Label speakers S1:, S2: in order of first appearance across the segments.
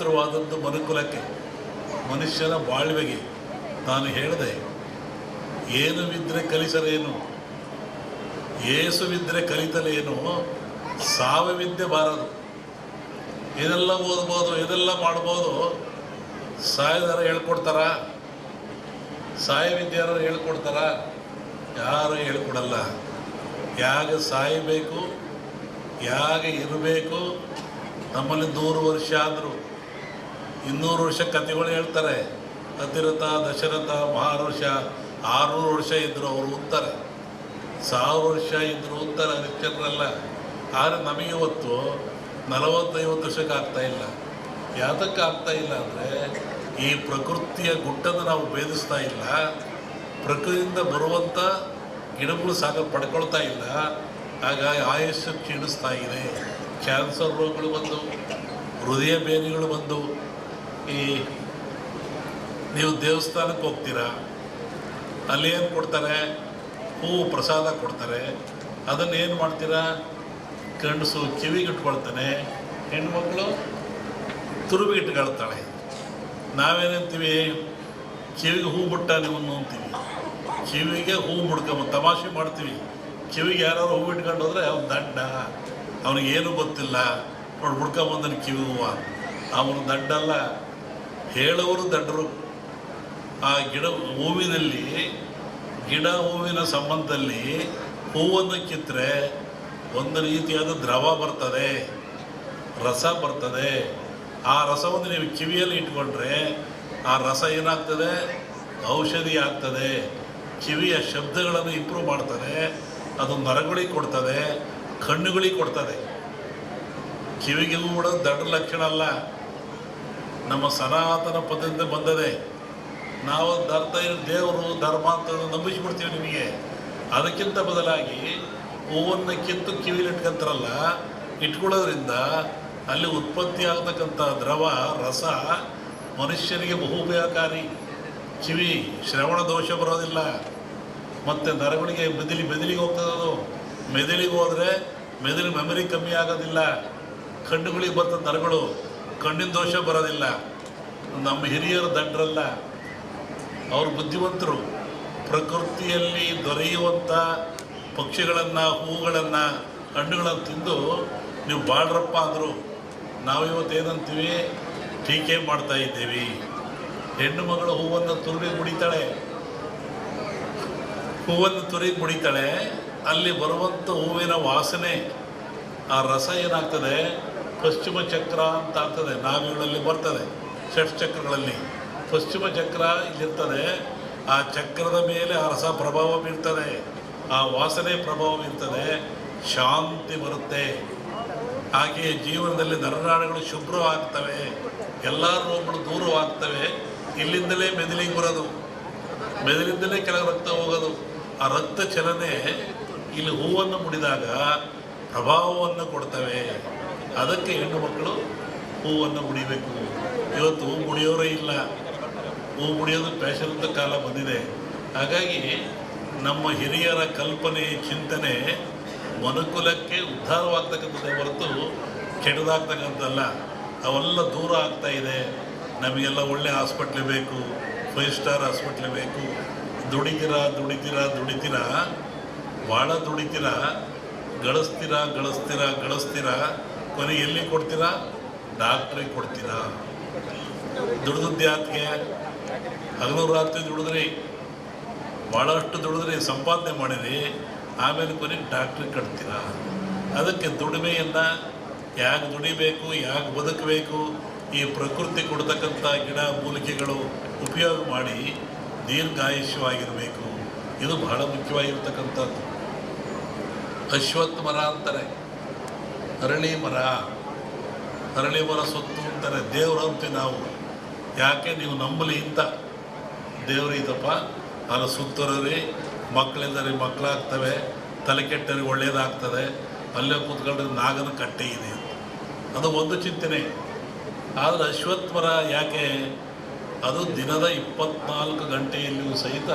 S1: ಪವಿತ್ರವಾದದ್ದು ಮನುಕುಲಕ್ಕೆ, ಮನುಷ್ಯನ ಬಾಳ್ವೆಗೆ ನಾನು ಹೇಳಿದೆ, ಏನು ಬಿದ್ದರೆ ಕಲಿಸಲೇನು? ಏಸುವಿದ್ರೆ ಕಲಿತಲೇನು? ಸಾವವಿದ್ಯೆ ಬಾರದು. ಇದೆಲ್ಲ ಓದ್ಬೋದು ಇದೆಲ್ಲ ಮಾಡ್ಬೋದು, ಸಾಯದಾರ ಹೇಳ್ಕೊಡ್ತಾರ? ಸಾಯ ವಿದ್ಯಾರು ಹೇಳ್ಕೊಡ್ತಾರ? ಯಾರು ಹೇಳ್ಕೊಡಲ್ಲ. ಯಾಗ ಸಾಯಬೇಕು, ಯಾಗ ಇರಬೇಕು, ನಮ್ಮಲ್ಲಿ ನೂರು ವರ್ಷ ಆದರು ಇನ್ನೂರು ವರ್ಷ ಕಥೆಗಳು ಹೇಳ್ತಾರೆ. ಅತಿರಥ, ದಶರಥ ಮಹಾರುಷ ಆರುನೂರು ವರ್ಷ ಇದ್ದರು ಅವರು ಅಂತಾರೆ ಸಾವಿರ ವರ್ಷ ಇದ್ದರು ಅಂತಾರೆ ಹರಿಶ್ಚಂದ್ರಲ್ಲ ಆದರೆ ನಮಗೆ ಇವತ್ತು ನಲವತ್ತೈವತ್ತು ವರ್ಷಕ್ಕೆ ಆಗ್ತಾ ಇಲ್ಲ. ಯಾತಕ್ಕೆ ಆಗ್ತಾ ಇಲ್ಲ ಅಂದರೆ ಈ ಪ್ರಕೃತಿಯ ಗುಟ್ಟನ್ನು ನಾವು ಭೇದಿಸ್ತಾ ಇಲ್ಲ. ಪ್ರಕೃತಿಯಿಂದ ಬರುವಂಥ ಗಿಡಗಳು ಸಾಕು ಪಡ್ಕೊಳ್ತಾ ಇಲ್ಲ. ಹಾಗಾಗಿ ಆಯಸ್ಸು ಕ್ಷೀಣಿಸ್ತಾ ಇದೆ. ಕ್ಯಾನ್ಸರ್ ರೋಗಗಳು ಬಂದವು. ಹೃದಯ ಬೇನೆಗಳು ಬಂದು ಈ ನೀವು ದೇವಸ್ಥಾನಕ್ಕೆ ಹೋಗ್ತೀರಾ, ಅಲ್ಲಿ ಏನು ಕೊಡ್ತಾರೆ? ಹೂವು ಪ್ರಸಾದ ಕೊಡ್ತಾರೆ. ಅದನ್ನು ಏನು ಮಾಡ್ತೀರಾ? ಗಂಡಸು ಕಿವಿಗಿಟ್ಕೊಳ್ತಾನೆ, ಹೆಣ್ಮಕ್ಳು ತುರುಬಿಗಿಟ್ಕೊಳ್ತಾಳೆ. ನಾವೇನಂತೀವಿ? ಕಿವಿಗೆ ಹೂ ಬಿಟ್ಟ ನಿಮ್ಮನ್ನು ಅಂತೀವಿ. ಕಿವಿಗೆ ಹೂ ಮುಡ್ಕೊಂಬ ತಮಾಷೆ ಮಾಡ್ತೀವಿ. ಕಿವಿಗೆ ಯಾರಾದ್ರು ಹೂ ಇಟ್ಕೊಂಡು ಹೋದ್ರೆ ಅವ್ನು ದಂಡ. ಅವನಿಗೆ ಏನೂ ಗೊತ್ತಿಲ್ಲ. ನೋಡಿ ಮುಡ್ಕೊಂಬಂದನು ಕಿವಿ ಹೂವ. ಅವನು ದಂಡಲ್ಲ ಹೇಳುವರು ದಡ್ಡರು ಆ ಗಿಡ ಹೂವಿನಲ್ಲಿ, ಗಿಡ ಹೂವಿನ ಸಂಬಂಧದಲ್ಲಿ ಹೂವನ್ನು ಕಿತ್ತರೆ ಒಂದು ರೀತಿಯಾದ ದ್ರವ ಬರ್ತದೆ, ರಸ ಬರ್ತದೆ. ಆ ರಸವನ್ನು ನೀವು ಕಿವಿಯಲ್ಲಿ ಇಟ್ಕೊಂಡ್ರೆ ಆ ರಸ ಏನಾಗ್ತದೆ? ಔಷಧಿ ಆಗ್ತದೆ. ಕಿವಿಯ ಶಬ್ದಗಳನ್ನು ಇಂಪ್ರೂವ್ ಮಾಡ್ತದೆ. ಅದು ನರಗಳಿಗೆ ಕೊಡ್ತದೆ ಕಣ್ಣುಗಳಿಗೆ ಕೊಡ್ತದೆ. ಕಿವಿಗೆ ಕೂಡ ದಡ್ಡ ಲಕ್ಷಣ ಅಲ್ಲ. ನಮ್ಮ ಸನಾತನ ಪದದಿಂದ ಬಂದದೆ, ನಾವು ಧರ್ತ ದೇವರು ಧರ್ಮ ಅಂತ ನಂಬಿಸ್ಬಿಡ್ತೀವಿ ನಿಮಗೆ. ಅದಕ್ಕಿಂತ ಬದಲಾಗಿ ಹೂವನ್ನು ಕಿತ್ತು ಕಿವಿಲಿ ಇಟ್ಕೊಂತಾರಲ್ಲ, ಇಟ್ಕೊಳ್ಳೋದ್ರಿಂದ ಅಲ್ಲಿ ಉತ್ಪತ್ತಿ ಆಗತಕ್ಕಂಥ ದ್ರವ, ರಸ ಮನುಷ್ಯನಿಗೆ ಬಹು ಉಪಯೋಗಕಾರಿ ಕಿವಿ, ಶ್ರವಣ ದೋಷ ಬರೋದಿಲ್ಲ. ಮತ್ತು ನರಗಳಿಗೆ ಬೆದಿಲಿ ಮೆದುಳಿಗೆ ಹೋಗ್ತದೆ ಅದು ಮೆದುಳಿಗೆ ಹೋದರೆ ಮೆದುಳು ಮೆಮರಿ ಕಮ್ಮಿ ಆಗೋದಿಲ್ಲ. ಕಣ್ಣುಗಳಿಗೆ ಬರ್ತದೆ ನರಗಳು, ಕಣ್ಣಿನ ದೋಷ ಬರೋದಿಲ್ಲ. ನಮ್ಮ ಹಿರಿಯರ ದಂಡ್ರಲ್ಲ. ಅವರು ಬುದ್ಧಿವಂತರು. ಪ್ರಕೃತಿಯಲ್ಲಿ ದೊರೆಯುವಂಥ ಪಕ್ಷಿಗಳನ್ನು, ಹೂಗಳನ್ನು, ಹಣ್ಣುಗಳನ್ನು ತಿಂದು ನೀವು ಬಾಳ್ರಪ್ಪ ಅಂದರು. ನಾವಿವತ್ತು ಏನಂತೀವಿ? ಟೀಕೆ ಮಾಡ್ತಾ ಇದ್ದೀವಿ. ಹೆಣ್ಣು ಮಗಳು ಹೂವನ್ನು ತುರುಗಿ ಮುಡಿತಾಳೆ. ಹೂವನ್ನು ತುರಿ ಮುಡಿತಾಳೆ. ಅಲ್ಲಿ ಬರುವಂಥ ಹೂವಿನ ವಾಸನೆ, ಆ ರಸ ಏನಾಗ್ತದೆ? ಪಶ್ಚಿಮ ಚಕ್ರ ಅಂತ ಆಗ್ತದೆ. ನಾವಿಗಳಲ್ಲಿ ಬರ್ತದೆ. ಷಟ್ ಚಕ್ರಗಳಲ್ಲಿ. ಪಶ್ಚಿಮ ಚಕ್ರ ಇಲ್ಲಿರ್ತದೆ. ಆ ಚಕ್ರದ ಮೇಲೆ ಆ ರಸ ಪ್ರಭಾವ ಬೀರ್ತದೆ. ಆ ವಾಸನೆ ಪ್ರಭಾವ ಬೀರ್ತದೆ. ಶಾಂತಿ ಬರುತ್ತೆ. ಹಾಗೆಯೇ ಜೀವನದಲ್ಲಿ ನರನಾಡುಗಳು ಶುಭ್ರವಾಗ್ತವೆ. ಎಲ್ಲ ರೋಗಗಳು ದೂರವಾಗ್ತವೆ. ಇಲ್ಲಿಂದಲೇ ಮೆದುಳಿಗೆ ಬರೋದು. ಮೆದುಳಿಂದಲೇ ಕೆಲವು ರಕ್ತ ಹೋಗೋದು. ಆ ರಕ್ತ ಚಲನೆ ಇಲ್ಲಿ ಹೂವನ್ನು ಮುಡಿದಾಗ ಪ್ರಭಾವವನ್ನು ಕೊಡ್ತವೆ. ಅದಕ್ಕೆ ಹೆಣ್ಣು ಮಕ್ಕಳು ಹೂವನ್ನು ಮುಡಿಬೇಕು. ಇವತ್ತು ಹೂ ಮುಡಿಯೋರೇ ಇಲ್ಲ. ಹೂ ಮುಡಿಯೋದು ಫ್ಯಾಷನ್ ಅಂತ ಕಾಲ ಬಂದಿದೆ. ಹಾಗಾಗಿ ನಮ್ಮ ಹಿರಿಯರ ಕಲ್ಪನೆ, ಚಿಂತನೆ ಮನುಕುಲಕ್ಕೆ ಉದ್ಧಾರವಾಗ್ತಕ್ಕಂಥದ್ದೇ ಹೊರತು ಕೆಟ್ಟದಾಗ್ತಕ್ಕಂಥದ್ದಲ್ಲ ಅವೆಲ್ಲ ದೂರ ಆಗ್ತಾ ಇದೆ. ನಮಗೆಲ್ಲ ಒಳ್ಳೆ ಹಾಸ್ಪಿಟ್ಲ್ ಬೇಕು, ಫೈವ್ ಸ್ಟಾರ್ ಹಾಸ್ಪಿಟ್ಲ್ ಬೇಕು. ದುಡಿತೀರಾ ದುಡಿತೀರಾ ದುಡಿತೀರಾ? ಭಾಳ ದುಡಿತೀರಾ? ಗಳಿಸ್ತೀರಾ ಗಳಿಸ್ತೀರಾ ಗಳಿಸ್ತೀರಾ? ಕೊನೆ ಎಲ್ಲಿ ಕೊಡ್ತೀರಾ? ಡಾಕ್ಟ್ರಿಗೆ ಕೊಡ್ತೀರಾ? ದುಡ್ದದ್ದು ಯಾಕೆ ಹಗಲು ರಾತ್ರಿ ದುಡಿದ್ರಿ ಭಾಳಷ್ಟು ದುಡಿದ್ರಿ, ಸಂಪಾದನೆ ಮಾಡಿರಿ ಆಮೇಲೆ ಕೊನೆಗೆ ಡಾಕ್ಟ್ರಿ ಕಟ್ತೀರಾ? ಅದಕ್ಕೆ ದುಡಿಮೆಯನ್ನು ಯಾಕೆ ದುಡಿಬೇಕು, ಯಾಕೆ ಬದುಕಬೇಕು, ಈ ಪ್ರಕೃತಿ ಕೊಡ್ತಕ್ಕಂಥ ಗಿಡ ಮೂಲಿಕೆಗಳು ಉಪಯೋಗ ಮಾಡಿ ದೀರ್ಘಾಯುಷ್ಯವಾಗಿರಬೇಕು. ಇದು ಬಹಳ ಮುಖ್ಯವಾಗಿರ್ತಕ್ಕಂಥದ್ದು. ಅಶ್ವತ್ಥ ಮರ ಅಂತಾರೆ. ಅರಳಿ ಮರ. ಅರಳಿ ಮರ ಸೊತ್ತು ಅಂತಾರೆ. ದೇವರಂತೆ ನಾವು. ಯಾಕೆ ನೀವು ನಂಬಲಿ ಇಂತ ದೇವರು ಇದಪ್ಪ? ನಾನು ಸುತ್ತರಿ ಮಕ್ಕಳಿಂದರೆ ಮಕ್ಕಳಾಗ್ತವೆ, ತಲೆ ಕೆಟ್ಟರಿ ಒಳ್ಳೇದಾಗ್ತದೆ, ಅಲ್ಲೇ ಕೂತ್ಕೊಂಡ್ರೆ ನಾಗನ ಕಟ್ಟೆ ಇದೆ ಅದು ಒಂದು ಚಿಂತನೆ. ಆದರೆ ಅಶ್ವತ್ಥರ ಯಾಕೆ? ಅದು ದಿನದ ಇಪ್ಪತ್ನಾಲ್ಕು ಗಂಟೆಯಲ್ಲಿಯೂ ಸಹಿತ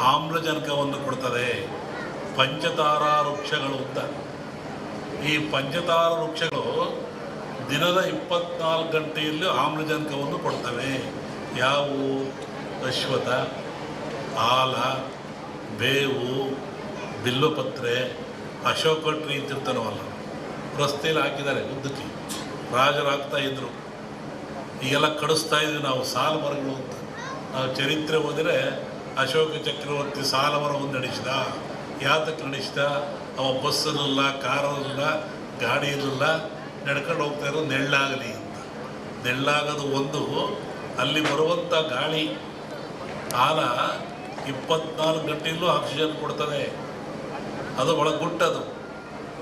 S1: ಆಮ್ಲಜನಕವನ್ನು ಕೊಡ್ತದೆ. ಪಂಚತಾರಾ ವೃಕ್ಷಗಳು ಅಂತ. ಈ ಪಂಚತಾರ ವೃಕ್ಷಗಳು ದಿನದ ಇಪ್ಪತ್ನಾಲ್ಕು ಗಂಟೆಯಲ್ಲಿ ಆಮ್ಲಜನಕವನ್ನು ಕೊಡ್ತವೆ. ಯಾವುವು? ಅಶ್ವಥ ಆಲ ಬೇವು, ಬಿಲ್ಲುಪತ್ರೆ ಅಶೋಕ ಟ್ರೀ ಅಂತಿರ್ತಾನವಲ್ಲ ರಸ್ತೆಯಲ್ಲಿ ಹಾಕಿದ್ದಾರೆ ಉದ್ದಕ್ಕೆ. ರಾಜರು ಹಾಕ್ತಾ ಇದ್ರು. ಈಗೆಲ್ಲ ಕಡಿಸ್ತಾ ಇದ್ವಿ ನಾವು ಸಾಲ ಮರಗಳು ಅಂತ. ನಾವು ಚರಿತ್ರೆ ಹೋದರೆ ಅಶೋಕ ಚಕ್ರವರ್ತಿ ಸಾಲ ಮರವನ್ನು ನಡೆಸಿದ. ಯಾತಕ್ಕೆ ನಡೆಸಿದ? ಅವ ಬಸ್ಸಲ್ಲಿಲ್ಲ, ಕಾರಲ್ಲಿಲ್ಲ ಗಾಡಿ ಇರಲಿಲ್ಲ ನಡ್ಕೊಂಡು ಹೋಗ್ತಾ ಇರೋ ನೆಳ್ಳಾಗಲಿ ಅಂತ. ನೆಳ್ಳಾಗೋದು ಒಂದು, ಅಲ್ಲಿ ಬರುವಂಥ ಗಾಳಿ, ಕಾಲ ಇಪ್ಪತ್ನಾಲ್ಕು ಗಂಟೆಯಲ್ಲೂ ಆಕ್ಸಿಜನ್ ಕೊಡ್ತದೆ. ಅದು ಭಾಳ ಗುಟ್ಟದು.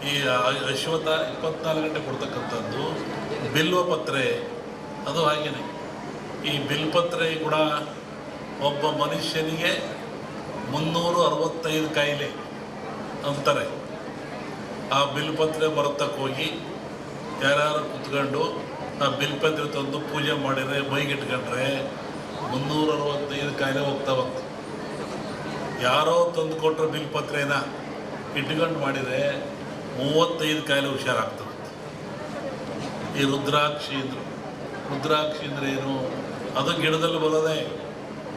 S1: ಈ ಅಶ್ವಥ ಇಪ್ಪತ್ನಾಲ್ಕು ಗಂಟೆ ಕೊಡ್ತಕ್ಕಂಥದ್ದು, ಬಿಲ್ವ ಪತ್ರೆ, ಅದು ಹಾಗೇನೆ. ಈ ಬಿಲ್ಪತ್ರೆ ಕೂಡ ಒಬ್ಬ ಮನುಷ್ಯನಿಗೆ ಮುನ್ನೂರು ಅರವತ್ತೈದು ಕಾಯಿಲೆ ಅಂತಾರೆ. ಆ ಬಿಲ್ಪತ್ರೆ ಪತ್ರೆ ಹೋಗಿ ಯಾರ್ಯಾರು ಕುತ್ಕೊಂಡು ಆ ಬಿಲ್ಪತ್ರೆ ತಂದು ಪೂಜೆ ಮಾಡಿದ್ರೆ ಮೈಗಿಟ್ಕೊಂಡ್ರೆ ಮುನ್ನೂರ ಅರವತ್ತೈದು ಕಾಯಿಲೆ ಹೋಗ್ತಾ ಬಂತು. ಯಾರೋ ತಂದು ಕೊಟ್ಟರು ಬಿಲ್ಪತ್ರೆನ ಇಟ್ಕೊಂಡು ಮಾಡಿದರೆ ಮೂವತ್ತೈದು ಕಾಯಿಲೆ ಹುಷಾರಾಗ್ತದೆ. ಈ ರುದ್ರಾಕ್ಷಿ ಅಂದರು. ರುದ್ರಾಕ್ಷಿ ಅಂದರೆ ಏನು? ಅದು ಗಿಡದಲ್ಲಿ ಬರೋದೇ.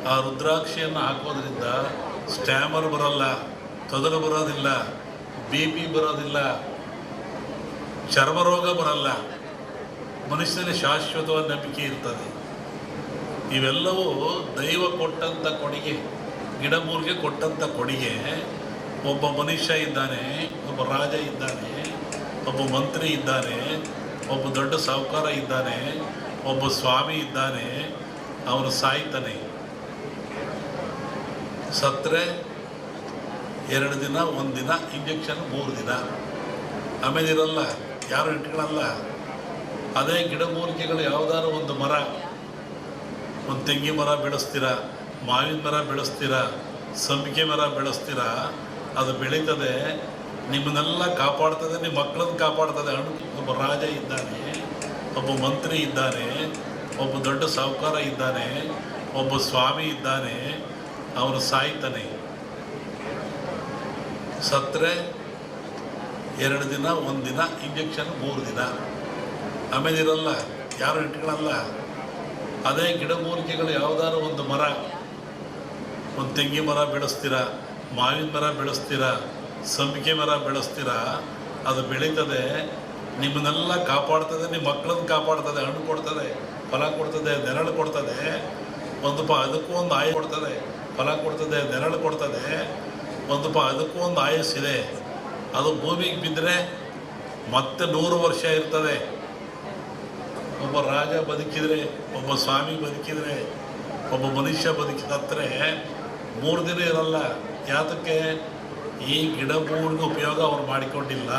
S1: ಆ ರುದ್ರಾಕ್ಷಿಯನ್ನು ಹಾಕೋದ್ರಿಂದ ಸ್ಟ್ಯಾಮರ್ ಬರೋಲ್ಲ ತೊದಲು ಬರೋದಿಲ್ಲ, ಬಿ ಪಿ ಬರೋದಿಲ್ಲ ಚರ್ಮರೋಗ ಬರಲ್ಲ. ಮನುಷ್ಯನಲ್ಲಿ ಶಾಶ್ವತವಾದ ನಂಬಿಕೆ ಇರ್ತದೆ. ಇವೆಲ್ಲವೂ ದೈವ ಕೊಟ್ಟಂಥ ಕೊಡುಗೆ ಗಿಡಮೂಲಿಗೆ ಕೊಟ್ಟಂಥ ಕೊಡುಗೆ. ಒಬ್ಬ ಮನುಷ್ಯ ಇದ್ದಾನೆ, ಒಬ್ಬ ರಾಜ ಇದ್ದಾನೆ, ಒಬ್ಬ ಮಂತ್ರಿ ಇದ್ದಾನೆ, ಒಬ್ಬ ದೊಡ್ಡ ಸಾಹುಕಾರ ಇದ್ದಾನೆ, ಒಬ್ಬ ಸ್ವಾಮಿ ಇದ್ದಾನೆ, ಅವನು ಸಾಯ್ತಾನೆ. ಸತ್ತರೆ ಎರಡು ದಿನ ಒಂದು ದಿನ ಇಂಜೆಕ್ಷನ್ ಮೂರು ದಿನ. ಆಮೇಲೆ ಇರಲ್ಲ ಯಾರು ಇಟ್ಕೊಳ್ಳಲ್ಲ. ಅದೇ ಗಿಡಮೂಲಿಕೆಗಳು ಯಾವುದಾದ್ರು ಒಂದು ಮರ, ಒಂದು ತೆಂಗಿನ ಮರ ಬೆಳೆಸ್ತೀರಾ, ಮಾವಿನ ಮರ ಬೆಳೆಸ್ತೀರಾ, ಸಂಪಿಗೆ ಮರ ಬೆಳೆಸ್ತೀರಾ, ಅದು ಬೆಳೀತದೆ, ನಿಮ್ಮನ್ನೆಲ್ಲ ಕಾಪಾಡ್ತದೆ, ನಿಮ್ಮ ಮಕ್ಕಳನ್ನ ಕಾಪಾಡ್ತದೆ. ಹಣ್ಣು ಒಬ್ಬ ರಾಜ ಇದ್ದಾನೆ, ಒಬ್ಬ ಮಂತ್ರಿ ಇದ್ದಾನೆ, ಒಬ್ಬ ದೊಡ್ಡ ಸಾಹುಕಾರ ಇದ್ದಾನೆ, ಒಬ್ಬ ಸ್ವಾಮಿ ಇದ್ದಾನೆ ಅವನು ಸಾಯ್ತಾನೆ. ಸತ್ತರೆ ಎರಡು ದಿನ, ಒಂದು ದಿನ ಇಂಜೆಕ್ಷನ್ ಮೂರು ದಿನ. ಆಮೇಲೆ ಇರಲ್ಲ, ಯಾರು ಇಟ್ಕೊಳ್ಳಲ್ಲ ಅದೇ ಗಿಡಮೂಲಿಕೆಗಳು ಯಾವುದಾದ್ರು ಒಂದು ಮರ, ಒಂದು ತೆಂಗಿನ ಮರ ಬೆಳೆಸ್ತೀರಾ, ಮಾವಿನ ಮರ ಬೆಳೆಸ್ತೀರಾ, ಸಂಪಿಗೆ ಮರ ಬೆಳೆಸ್ತೀರಾ, ಅದು ಬೆಳೀತದೆ, ನಿಮ್ಮನ್ನೆಲ್ಲ ಕಾಪಾಡ್ತದೆ, ನಿಮ್ಮ ಮಕ್ಕಳನ್ನ ಕಾಪಾಡ್ತದೆ, ಹಣ್ಣು ಕೊಡ್ತದೆ, ಫಲ ಕೊಡ್ತದೆ, ನೆರಳು ಕೊಡ್ತದೆ. ಒಂದು ಪ, ಅದಕ್ಕೂ ಒಂದು ಆಯು ಕೊಡ್ತದೆ, ಫಲ ಕೊಡ್ತದೆ, ನೆರಳು ಕೊಡ್ತದೆ. ಒಂದು ಪ, ಅದಕ್ಕೂ ಒಂದು ಆಯಸ್ಸಿದೆ. ಅದು ಭೂಮಿಗೆ ಬಿದ್ದರೆ ಮತ್ತೆ ನೂರು ವರ್ಷ ಇರ್ತದೆ. ಒಬ್ಬ ರಾಜ ಬದುಕಿದರೆ, ಒಬ್ಬ ಸ್ವಾಮಿ ಬದುಕಿದರೆ, ಒಬ್ಬ ಮನುಷ್ಯ ಬದುಕಿದತ್ತರೆ ಮೂರು ದಿನ ಇರಲ್ಲ. ಯಾತಕ್ಕೆ? ಈ ಗಿಡ ಮೂಡಿಗೆ ಉಪಯೋಗ ಅವ್ರು ಮಾಡಿಕೊಂಡಿಲ್ಲ.